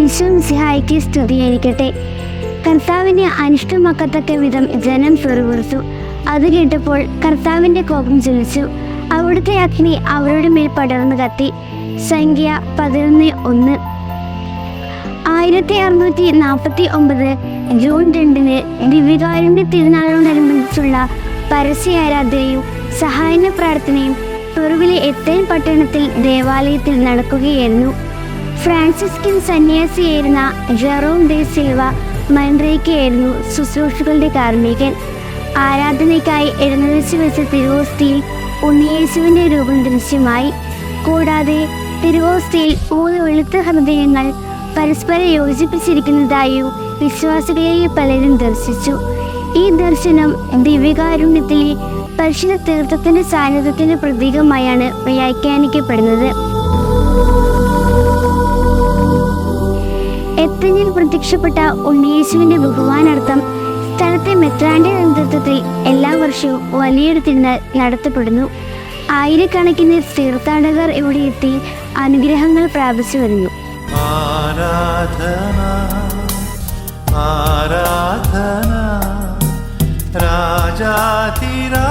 ഈശോ സിഹായിക്ക് സ്തുതിയായിരിക്കട്ടെ. കർത്താവിനെ അനിഷ്ടമാക്കത്തക്ക വിധം ജനം സ്വറുകുറിച്ചു അത് കേട്ടപ്പോൾ കർത്താവിന്റെ കോപം ജ്വലിച്ചു. അവിടുത്തെ അഗ്നി അവരുടെ മേൽ പടർന്നു കത്തി. സംഖ്യ പതിനൊന്ന് ഒന്ന്. ആയിരത്തി അറുന്നൂറ്റി നാൽപ്പത്തി ഒമ്പത് ജൂൺ രണ്ടിന് ദിവ്യകാരുണ്യ തിരുനാളിനോടനുബന്ധിച്ചുള്ള പരസ്യ ആരാധനയും സഹായന പ്രാർത്ഥനയും പെറുവിലെ എത്തേൻ പട്ടണത്തിൽ ദേവാലയത്തിൽ നടക്കുകയായിരുന്നു. ഫ്രാൻസിസ്കൻ സന്യാസിയായിരുന്ന ജെറോം ഡെ സിൽവ മൻറേക്കയായിരുന്നു ശുശ്രൂഷകളുടെ കാർമ്മികൻ. ആരാധനയ്ക്കായി എഴുന്നള്ളിച്ചു വെച്ച തിരുവോസ്തിയിൽ ഉണ്ണിയേശുവിന്റെ രൂപം ദൃശ്യമായി. കൂടാതെ തിരുവോസ്തിയിൽ മൂന്ന് വെളുത്ത ഹൃദയങ്ങൾ പരസ്പരം യോജിപ്പിച്ചിരിക്കുന്നതായും വിശ്വാസികളിൽ പലരും ദർശിച്ചു. ഈ ദർശനം ദിവ്യകാരുണ്യത്തിലെ പരിശുദ്ധ തീർത്ഥത്തിന്റെ സാന്നിധ്യത്തിന്റെ പ്രതീകമായാണ് വ്യാഖ്യാനിക്കപ്പെടുന്നത്. എത്തഞ്ഞിൽ പ്രത്യക്ഷപ്പെട്ട ഉണ്ണിയേശുവിന്റെ ബഹുമാനാർത്ഥം സ്ഥലത്തെ മെത്രാന്റെ നേതൃത്വത്തിൽ എല്ലാ വർഷവും വലിയൊരു തിരുനാൾ നടത്തപ്പെടുന്നു. ആയിരക്കണക്കിന് തീർത്ഥാടകർ ഇവിടെ എത്തി അനുഗ്രഹങ്ങൾ പ്രാപിച്ചു വരുന്നു. ആരാധന ആരാധന രാജാതിരാ